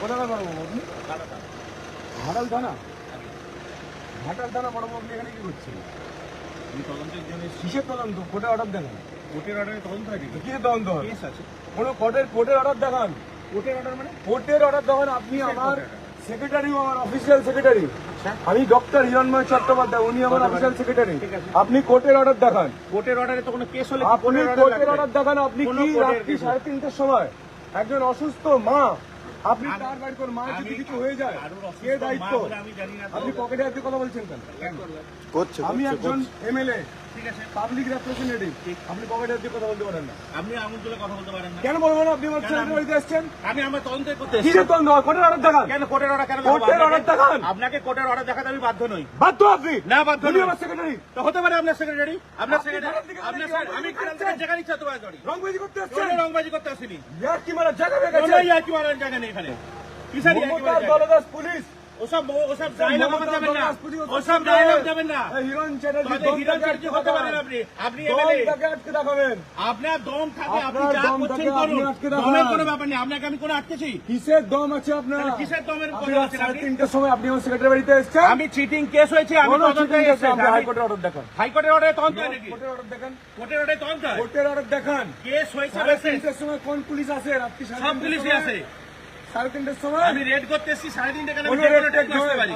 কোথাকার বড় বাবু আপনি ঘাটাল থানা ঘাটাল থানা বড় বাবু এখানে কি করছেন আমি তদন্তের জন্য কিসের তদন্ত? কোর্টে অর্ডার দেখান। কোর্টের অর্ডারে তদন্ত হয় তো তদন্ত হবে কেস আছে। কোনো কোর্টের কোর্টের অর্ডার দেখান। কোর্টের অর্ডার মানে? কোর্টের অর্ডার দেখান। আপনি আমার সেক্রেটারি আমার অফিসিয়াল সেক্রেটারি আমি ডক্টর হিরণময় চট্টোপাধ্যায় উনি আমার অফিসিয়াল সেক্রেটারি আপনি কোর্টের অর্ডার দেখান। কোর্টের অর্ডারে তো কোনো কেস হলে আপনি কোর্টের অর্ডার দেখান। আপনি কি রাত্রি সাড়ে তিনটের সময় একজন অসুস্থ মা আপনি তার বাড়ি করে মায়ের যদি কিছু হয়ে যায় কে দায়িত্ব? মা। আপনি পকেটে হাতে কথা বলছেন কেন? আমি একজন এমএলএ। ঠিক আছে পাবলিক রেপ্রেজেন্টেটিভ আপনি পকেটে হাতে কথা বলতে পারেন না? আপনি আঙুল তুলে কথা বলতে পারেন না। কেন বলব আপনি আমার ছেলের বাড়িতে এসছেন? আমি আমার তদন্ত করতে কি। যে কোর্টের অর্ডার দেখান। কেন কোর্টের অর্ডার কেন কোর্টের দেখাবো? দেখান। আপনাকে- আপনাকে কোর্টের অর্ডার দেখাতে আমি বাধ্য নই। বাধ্য আপনি? না, বাধ্য নই। আমার সেক্রেটারি তো হতে পারে আপনার সেক্রেটারি আপনার সেক্রেটারি আপনার গাড়ি secretary- নিয়ে আমি গাড়ি ঘাটাল থেকে নিয়ে যেখানে ইচ্ছা তোমার করি রংবাজি করতে কোনো রংবাজি করতে আসিনি। ইয়ার কি মারা জায়গা হয়ে নেই এখানে। কিসের পুলিশ। ওসব ওসব ডায়লগ আমার যাবেন না। ওসব ডায়লগ যাবেন না। হিরণ চ্যাটার্জি হিরণ চ্যাটার্জি হতে পারেন আপনি। আপনি এমএলএ। আটকে দেখাবেন। আপনার দম থাকে আপনি যা করছেন করুন। দমের কোনো ব্যাপার নেই আপনাকে আমি কোনো আটকেছি? কিসের দম আছে আপনার? কিসের দমের কথা রাত আপনি? তিনটের সময় আপনি আমার সেক্রেটারি বাড়িতে এসছেন? আমি চিটিং কেস হয়েছে আমি তদন্তে এসেছি। আপনি হাইকোর্টের অর্ডার দেখান। হাইকোর্টের অর্ডারে তদন্ত নাকি কোর্টের অর্ডার দেখান। কোর্টের অর্ডারে তদন্ত কোর্টের অর্ডার দেখান। কেস হয়েছে সময় কোন পুলিশ আসে? রাত্রি সব পুলিশই আছে সাড়ে তিনটের সময়? আমি রেড করতে এসেছি সাড়ে তিনটে কেন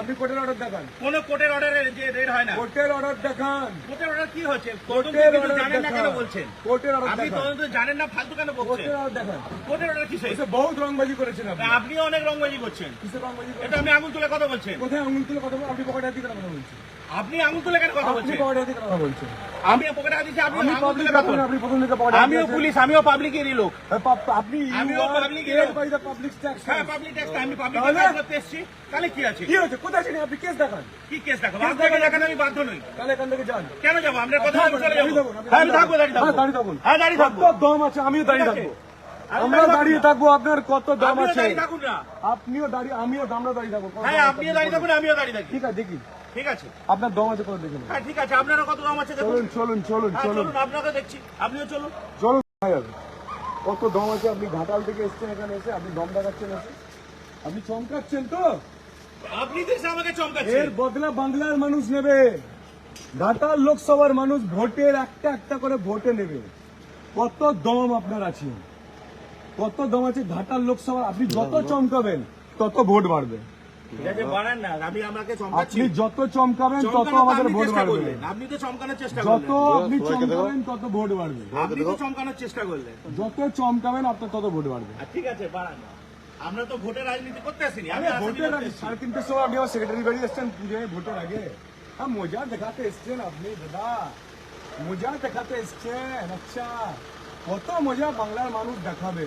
আপনি কোর্টের অর্ডার দেখান। কোনো কোর্টের অর্ডারে যে রেড হয় না। কোর্টের অর্ডার দেখান। কোর্টের অর্ডার কি হচ্ছে? কোর্টের অর্ডার জানেন না কেন বলছেন? কোর্টের অর্ডার আপনি তদন্ত জানেন না ফালতু কেন বলছেন? কোর্টের অর্ডার দেখান। কোর্টের অর্ডার কিসে এসে বহুত রংবাজি করেছেন আপনি। আপনিও অনেক রংবাজি করছেন। কিসের রংবাজি এটা আমি আঙুল তুলে কথা বলছেন কোথায় আঙুল তুলে কথা আপনি পকেটে হাতে কথা বলছেন? আপনি আঙুল তুলে কেন কথা আপনি বলছেন? পকেটে হাতে কথা বলছেন? আমি পকেটে হাত দিচ্ছি আপনি আঙুল তুলে কথা বলছেন। আপনি প্রথম পকেটে আমিও পুলিশ আমিও পাবলিকেরই লোক। আপনি আমিও you are public হ্যাঁ পাবলিক ট্যাক্স আমি পাবলিক ট্যাক্স করতে এসেছি। তাহলে কি আছে? কি হয়েছে? কোথায় ছিলেন আপনি কেস দেখান। কি কেস দেখাবো? কেস আপনাকে দেখান। আমি বাধ্য নই। তাহলে এখান থেকে যান। কেন যাব? আমরা কথা থাকুন, চলে যাব। থাকুন, আপনি হ্যাঁ আমি থাকব দাঁড়িয়ে হ্যাঁ, থাকব। দাঁড়িয়ে থাকুন। হ্যাঁ দাঁড়িয়ে থাকব। দম আছে? আমিও দাঁড়িয়ে থাকব। আমরা দাঁড়িয়ে থাকব। আপনার কত দম আছে? আপনিও দাঁড়িয়ে আমিও আমরা দাঁড়িয়ে থাকব। হ্যাঁ আপনিও দাঁড়িয়ে থাকুন আমিও দাঁড়িয়ে থাকি। ঠিক আছে দেখি। ঠিক আছে। আপনার দম আছে কত দেখুন হ্যাঁ ঠিক আছে। আপনারও কত দাম আছে দেখুন। চলুন চলুন চলুন চলুন। আপনাকে দেখছি। আপনিও চলুন। চলুন। কত দম আছে? আপনি ঘাটাল থেকে এসছেন এখানে এসে? আপনি দম দেখাচ্ছেন এসে? আপনি চমকাচ্ছেন তো? আপনি তো আমাকে এর বদলা বাংলার মানুষ নেবে। ঘাটাল লোকসভার মানুষ ভোটের একটা একটা করে ভোটে নেবে। কত দম আপনার আছে? কত দম আছে ঘাটাল লোকসভা আপনি যত চমকাবেন তত ভোট বাড়বে। আপনি যত চমকাবেন তত আমাদের ভোট বাড়বে। আপনি তো চমকানোর চেষ্টা যত আপনি চমকাবেন তত ভোট বাড়বে। আপনি তো চমকানোর চেষ্টা করলেন। যত চমকাবেন আপনার তত ভোট বাড়বে। ঠিক আছে বাড়ান আমরা তো ভোটের রাজনীতি করতে আসিনি আমি ভোটের করতে আগে এসেছি। সাড়ে তিনটের সময় আপনি আমার সেক্রেটারি বাড়ি এসছেন পুজোয় ভোটের আগে। হ্যাঁ মজা দেখাতে এসছেন আপনি দাদা। মজা দেখাতে এসছেন আচ্ছা। কত মজা বাংলার মানুষ দেখাবে।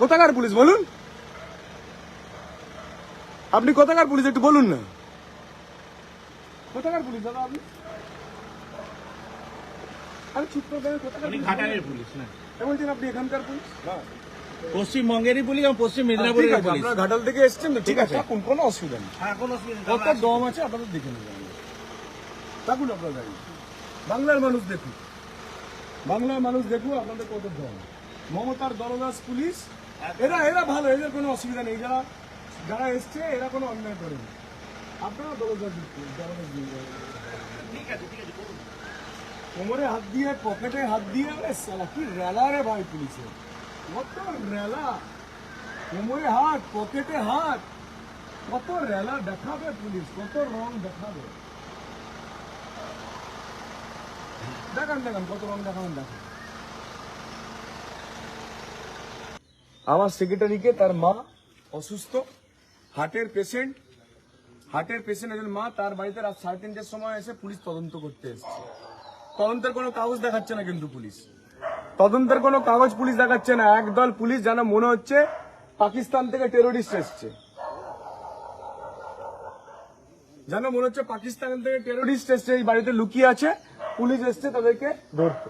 কোথাকার পুলিশ বলুন? আপনি কোথাকার পুলিশ একটু বলুন না। কোথাকার পুলিশ দাদা আপনি? আরে চুপ করে কোথাকার ঘাটালের পুলিশ না। বলছেন আপনি এখানকার পুলিশ? পশ্চিমবঙ্গেরই পুলিশ এবং পশ্চিম ঠিক মেদিনীপুরের পুলিশ। আপনারা ঘাটাল থেকে এসছেন তো ঠিক আছে। থাকুন কোনো অসুবিধা নেই। হ্যাঁ কোনো অসুবিধা নেই, কত দম আছে আপনাদের দেখে নেবেন। থাকুন আপনারা দাঁড়িয়ে। বাংলার মানুষ দেখুন। বাংলার মানুষ দেখুন আপনাদের কত দম মমতার দলদাস পুলিশ এরা এরা ভালো এদের কোনো অসুবিধা নেই। যারা যারা এসছে এরা কোনো অন্যায় করেনি। আপনারা পুলিশ, পুলিশ। করুন। কোমরে হাত দিয়ে পকেটে হাত দিয়ে সালা কি রেলা রে ভাই পুলিশের কত রেলা। কোমরে হাত পকেটে হাত। কত রেলা দেখাবে পুলিশ কত রং দেখাবে। আমার সেক্রেটারিকে তার মা অসুস্থ হার্টের পেশেন্ট হার্টের পেশেন্ট একজন মা, তার বাড়িতে রাত সাড়ে তিনটের সময় এসে পুলিশ তদন্ত করতে এসেছে। তদন্তের কোনো কাগজ দেখাচ্ছে না কিন্তু পুলিশ। তদন্তের কোনো কাগজ পুলিশ দেখাচ্ছে না। একদল পুলিশ যেন মনে হচ্ছে পাকিস্তান থেকে টেরোরিস্ট এসছে। যেন মনে হচ্ছে পাকিস্তান থেকে টেরোরিস্ট এসছে, এই বাড়িতে লুকিয়ে আছে। পুলিশ এসছে তাদেরকে ধরতে।